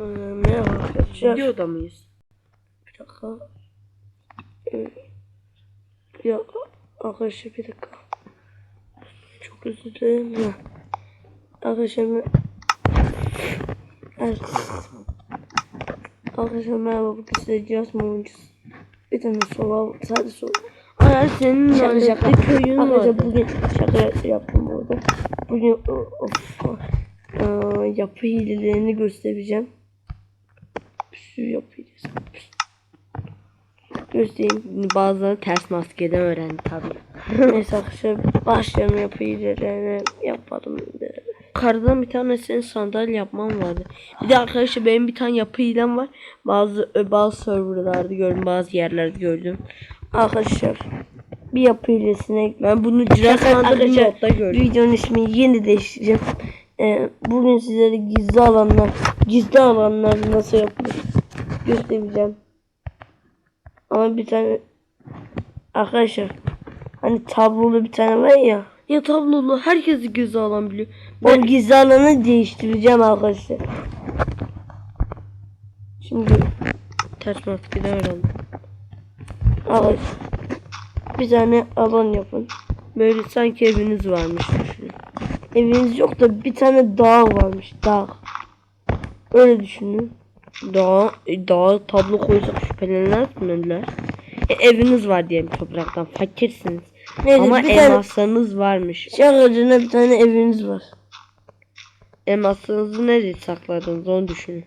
Ee, merhaba arkadaşlar. Videoda mıyız? Bir dakika. Ee, bir dakika. Arkadaşlar bir dakika. Çok özür dilerim. Ha. Arkadaşlar. Evet. Arkadaşlar merhaba bugün size mı oynayacağız? Bir tane sola sadece sola. Hayır senin Şaka şaka. köyün Arkadaşlar bugün şaka yaptım bu arada. Bugün o- of, Aa, yapı hilelerini göstereceğim. Sürü yapı hilesi. Göstereyim. Bazıları ters maskeden öğrendi tabii. Neyse arkadaşlar başlayalım yapı hilelerini yapalım. Kardan bir tane senin sandalye yapmam vardı. Bir de arkadaşlar benim bir tane yapı hilem var. Bazı ö, bazı serverlarda gördüm, bazı yerlerde gördüm. Arkadaşlar bir yapı hilesine Ben bunu Arkadaşlar modda gördüm. videonun ismini yeni değiştireceğim. Ee, bugün sizlere gizli alanlar, gizli alanlar nasıl yapılır göstereceğim. Ama bir tane arkadaşlar hani tablolu bir tane var ya Ya tablolu herkesi göze alan biliyor. o gizli alanı değiştireceğim arkadaşlar. Şimdi Ters maskeden öğrendim. arkadaşlar bir tane alan yapın. Böyle sanki eviniz varmış düşünün. Eviniz yok da bir tane dağ varmış dağ. Öyle düşünün. Daha, daha tablo koysak şüphelenmez mi? E, eviniz var diyelim topraktan. Fakirsiniz. Neyse Ama bir elmaslarınız varmış. şakacına bir tane eviniz var. Elmaslarınızı nereye sakladınız onu düşünün.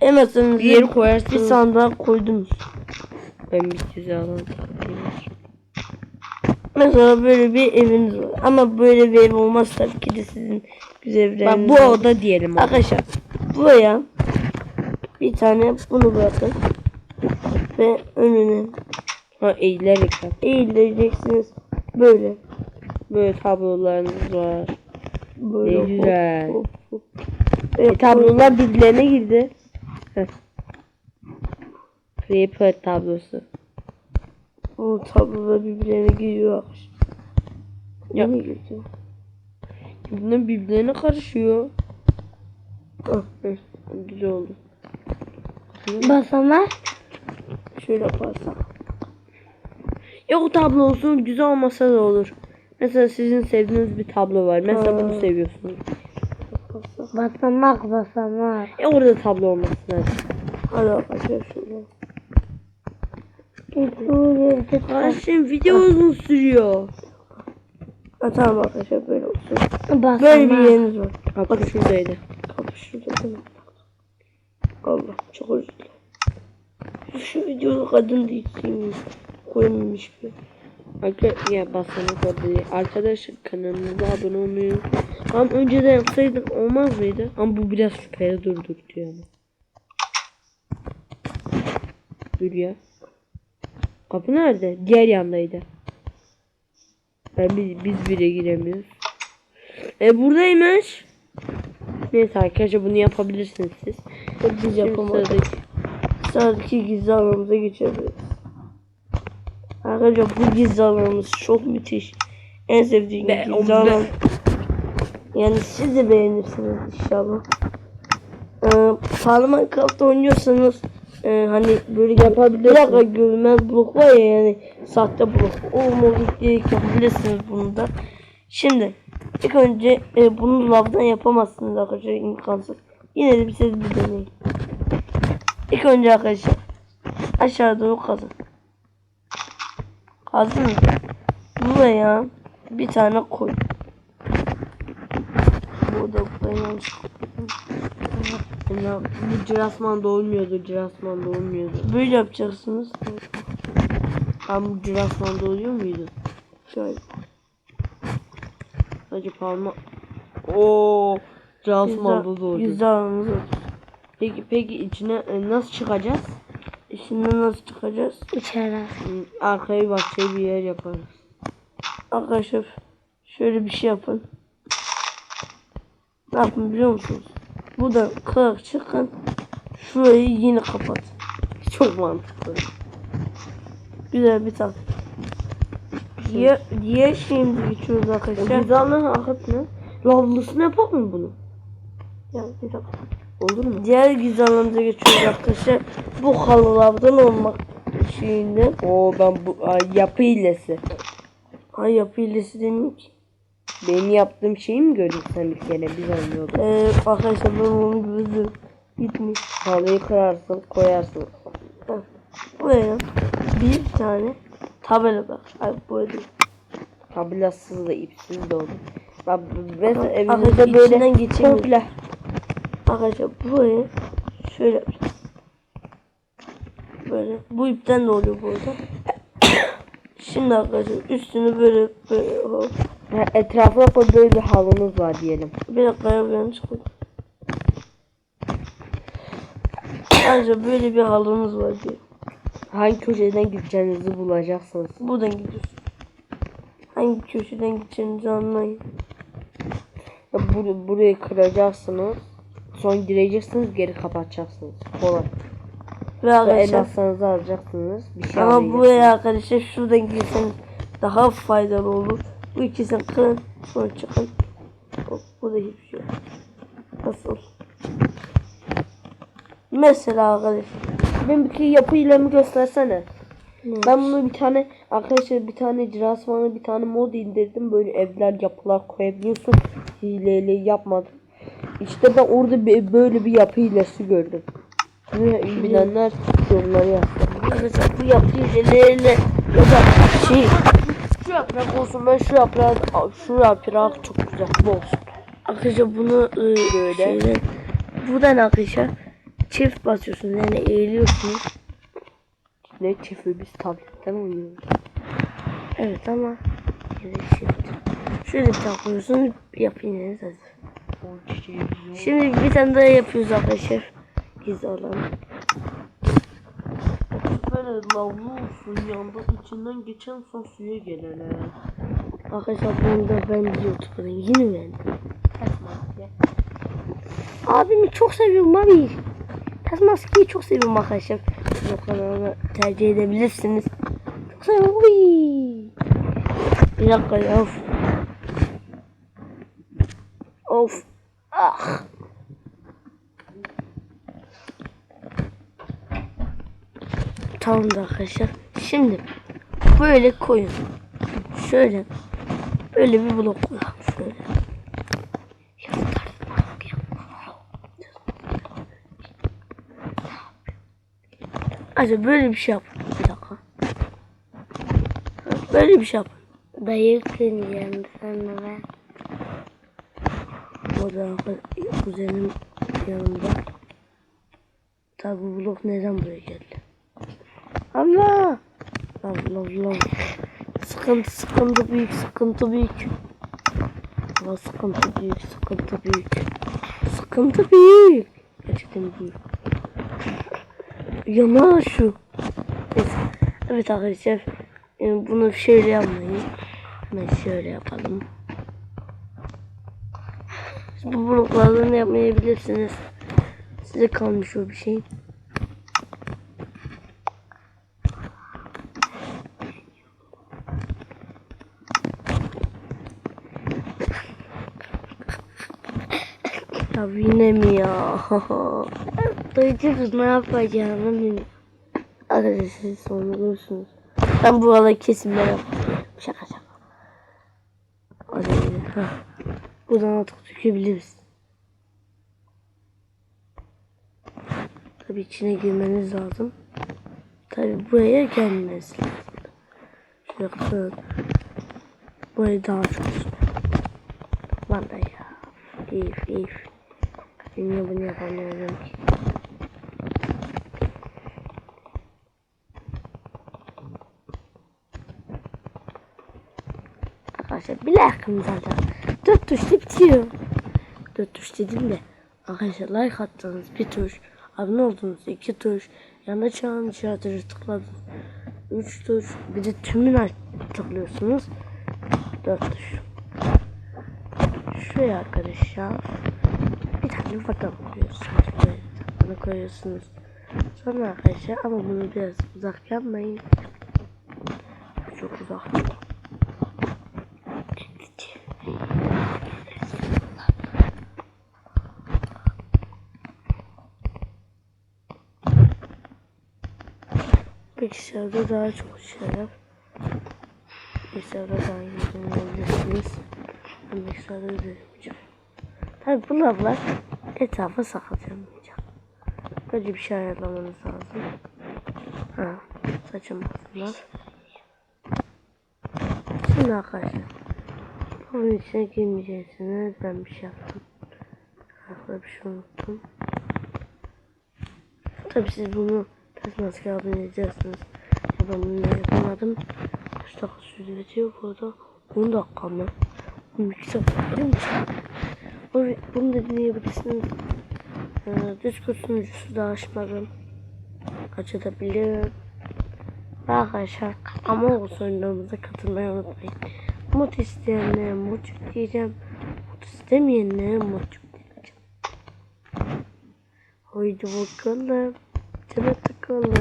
Hemen Bir yere bir koyarsınız. sandığa koydunuz. Ben bir güzel takayım. Mesela böyle bir eviniz var. Ama böyle bir ev olmaz tabii ki de sizin güzel bir Bak bu var. oda diyelim. ona. Arkadaşlar buraya bir tane bunu bırakın. Ve önüne Ha eğilerek eğileceksiniz. Böyle. Böyle tablolarınız var. Böyle Ne hop, güzel. hop, hop. E, Ve tablolar birbirlerine girdi. Heh. Creeper tablosu. Bu tablolar birbirlerine giriyor. Ya. Yeni girdi. Bunlar birbirlerine karışıyor. Ah, Güzel oldu. Basamak. Şöyle yaparsak. Yok tablo olsun güzel olmasa da olur. Mesela sizin sevdiğiniz bir tablo var. Mesela Ha. bunu seviyorsunuz. Basamak basamak. E orada tablo olması lazım. Hadi arkadaşlar Kardeşim video uzun sürüyor. Ha, tamam arkadaşlar böyle olsun. Basamak. Böyle bir yeriniz var. Bak şuradaydı. Abi şurada değil mi? Allah çok özür dilerim. Şu videoda kadın değilsin. Koymamış bir. Arkadaşlar ya basamak değil. Arkadaşlar kanalımıza abone olmayı. Ama önceden yapsaydık olmaz mıydı? Ama bu biraz şüpheli durdurtuyor ama. Dur ya. Kapı nerede? Diğer yandaydı. Ben biz, biz bile giremiyoruz. E buradaymış. Neyse arkadaşlar bunu yapabilirsiniz siz. Biz Şimdi yapamadık. sıradaki- Sıradaki gizli alanımıza geçebiliriz. Arkadaşlar bu gizli alanımız çok müthiş. En sevdiğim Be- gizli alan. Yani siz de beğenirsiniz inşallah. Ee, Parliament Craft oynuyorsanız e, hani böyle yapabilirsiniz. Bir dakika görünmez blok var ya yani sahte blok. O modülleri yapabilirsiniz bunu da. Şimdi ilk önce e, bunu lavdan yapamazsınız arkadaşlar imkansız. Yine de bir siz bir deneyin. İlk önce arkadaşlar aşağı doğru kazın. Kazın. Buraya bir tane koy. Burada buraya yanlış Ya, Bu Cirasman'da olmuyordu. Cirasman'da olmuyordu. Böyle yapacaksınız. Ama bu Cirasman'da oluyor muydu? Şöyle. Sadece parmak. Oo, Cirasman'da da oluyor. Yüzde alanımız var. Peki peki içine e, nasıl çıkacağız? Şimdi nasıl çıkacağız? İçeri. Arkaya bahçeye bir yer yaparız. Arkadaşlar şöyle bir şey yapın. Ne yapın biliyor musunuz? Buradan kırarak çıkın. Şurayı yine kapat. Çok mantıklı. Güzel bir tak. Diğer, diğer şeyimize geçiyoruz arkadaşlar. Güzel akıt ne? Lavlısını yapalım mı bunu? Ya bir dakika. Olur mu? Diğer alanımıza geçiyoruz arkadaşlar. Bu halılardan olmak şeyinden. Oo ben bu ay, yapı hilesi. Ay yapı hilesi demeyeyim ki. Benim yaptığım şeyi mi gördün sen bir kere biz anlıyorduk. Ee, arkadaşlar ben onu gördüm. Gitmiş. Halıyı kırarsın koyarsın. Bak, Buraya bir tane tabela bak. Ay bu değil. Tabelasız da ipsiz de olur. Bak mesela evimizde böyle komple Arkadaşlar buraya şöyle yapacağız. Böyle. Bu ipten de oluyor bu arada. Şimdi arkadaşlar üstünü böyle böyle hop. Ha, etrafına koy böyle bir halımız var diyelim. Bir dakika ya yanlış koydum. Ayrıca böyle bir halımız var diye. Hangi köşeden gideceğinizi bulacaksınız. Buradan gidiyorsun. Hangi köşeden gideceğinizi anlayın. Ya bur- burayı kıracaksınız. Sonra gireceksiniz geri kapatacaksınız. Kolay. Ve arkadaşlar elmaslarınızı alacaksınız. Bir şey ama buraya arkadaşlar şuradan girseniz daha faydalı olur. Bu ikisini kırın sonra çıkın. Hop, burada hiçbir şey yok. Nasıl? Mesela arkadaşlar. Ben bir yapı ilemi göstersene. Ne? Ben bunu bir tane arkadaşlar bir tane Cirasman'a bir tane mod indirdim. Böyle evler yapılar koyabiliyorsun. Hileyle yapmadım. İşte ben orada bir, böyle bir yapı hilesi gördüm. Bunu bilenler yorumları yazsın. Arkadaşlar bu yapı hilelerine ya da şey yaprak olsun ben şu yaprağı şu yaprak çok güzel bu olsun. arkadaşlar bunu Böyle. şeyden, buradan arkadaşlar çift basıyorsunuz yani eğiliyorsunuz. Ne çiftli biz tabletten oynuyoruz. Evet ama yine çift. Şöyle koyuyorsunuz yapıyorsunuz hazır. Şimdi bir tane daha yapıyoruz arkadaşlar. Gizli olan. Böyle lavlu olsun yanda içinden geçen son suya gelene. Arkadaşlar bunu da ben YouTube'da yeni ben. Abimi çok seviyorum abi. Ters maskeyi çok seviyorum arkadaşlar. Bu kanalını tercih edebilirsiniz. Çok seviyorum. Uy. Bir dakika. Of. Of. Ah. Tamam da arkadaşlar. Şimdi böyle koyun. Şöyle. Böyle bir blok koyalım. Şöyle. Acaba böyle bir şey yap. Bir dakika. Böyle bir şey yap. Dayı kıracağım sana ben. O da kuzenim yanında. Tabi bu blok neden buraya geldi? Allah! Allah Allah. Sıkıntı sıkıntı büyük sıkıntı büyük. Allah sıkıntı büyük sıkıntı büyük. Sıkıntı büyük. Gerçekten büyük. Yana şu. Neyse. Evet arkadaşlar. Yani bunu şöyle yapmayın. Hemen şöyle yapalım. Siz bu bloklardan yapmayabilirsiniz. Size kalmış o bir şey. Ya yine mi ya? Duydu kız ne yapacağını bilmiyorum. Arkadaşlar siz görürsünüz. Ben bu arada kesin ben yapacağım. Şaka şaka. Hadi. Hah. Buradan artık dökebiliriz. Tabii içine girmeniz lazım. Tabii buraya gelmeniz lazım. Şöyle kısın. Burayı daha çok. Lan da ya. İf if. Niye bunu yapamıyorum ki? Arkadaşlar bir like'ımız alacak. Dört tuşla bitiyor. Dört tuş dedim de. Arkadaşlar like attınız bir tuş. Abone oldunuz iki tuş. Yanında çağın işaretleri tıkladınız. Üç tuş. Bir de tümünü tıklıyorsunuz. Dört tuş. Şuraya arkadaşlar yufaka koyuyorsunuz. Böyle. Bunu koyuyorsunuz. Sonra arkadaşlar ama bunu biraz uzak yapmayın. Çok uzak. Bilgisayarda daha çok şeyler. Bilgisayarda daha iyi bulabilirsiniz. Ben bilgisayarda da yapacağım. Tabi bunlar var etrafa saklanmayacak. Böyle bir şey ayarlamanız lazım. Ha, saçım bunlar. Şimdi arkadaşlar. Bunun içine girmeyeceksiniz. Ben bir şey yaptım. Arkada bir şey unuttum. Tabi siz bunu ters maske abone edeceksiniz. Ya ben bunu yapamadım. Kaç dakika sürdü diyor burada. 10 dakika mı? 12 dakika? Bu- Bunu da dinleyebilirsiniz. Ee, Discord sunucusu da açmadım. Açabilirim. Arkadaşlar ama o oyunlarımıza katılmayı unutmayın. Mod isteyenlere mod diyeceğim. Mod istemeyenlere mod diyeceğim. Haydi bakalım. Cebe takalım.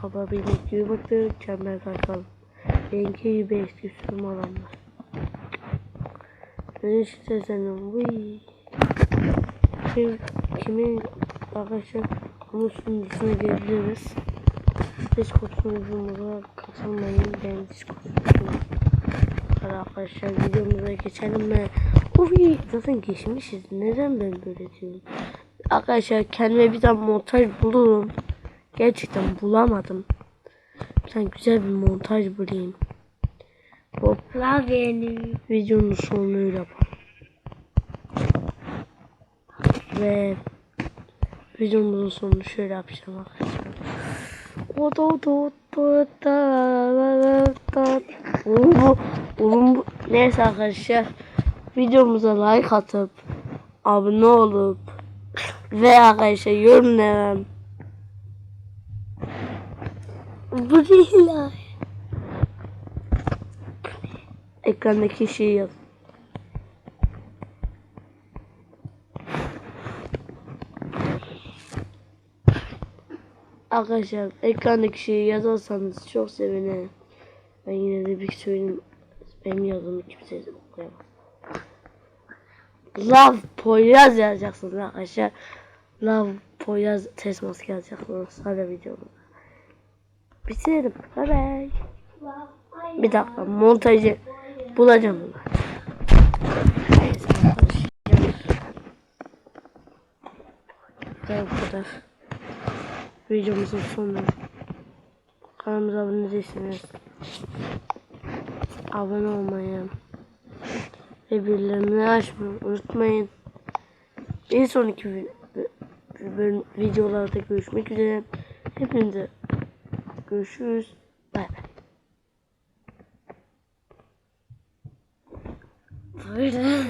Hava birlik gibi baktı. Çember takalım. Benimki gibi eski sürüm alanlar. Ne işte senin bu Kim, kimin arkadaşlar onun sunucusuna gelebiliriz. Discord sunucumuza katılmayın. Ben Discord sunucuma arkadaşlar videomuza geçelim mi? Uy, zaten geçmişiz. Neden ben böyle diyorum? Arkadaşlar kendime bir tane montaj bulurum. Gerçekten bulamadım. Bir tane güzel bir montaj bulayım. Hop Klavyenin. videonun sonunu yapalım. Ve videomuzun sonunu şöyle yapacağım arkadaşlar. O da da da da da da Oğlum bu, oğlum bu. Neyse arkadaşlar. Videomuza like atıp abone olup ve arkadaşlar yorumlayalım. Bu değil lan. Ekrandaki şeyi yaz. Arkadaşlar ekrandaki şeyi yazarsanız çok sevinirim. Ben yine de bir söyleyeyim. Benim yazdığımı kimse okuyamaz. Love Poyraz yazacaksınız arkadaşlar. Love Poyraz test maske yazacaksınız. Hadi videomu. Bitirelim. Bye bye. Bir dakika montajı bulacağım bunu. Arkadaşlar. Bu kadar. Videomuzun sonu. Kanalımıza abone değilseniz abone olmayı ve bildirimleri açmayı unutmayın. Bir sonraki videolarda görüşmek üzere. Hepinize görüşürüz. Burada.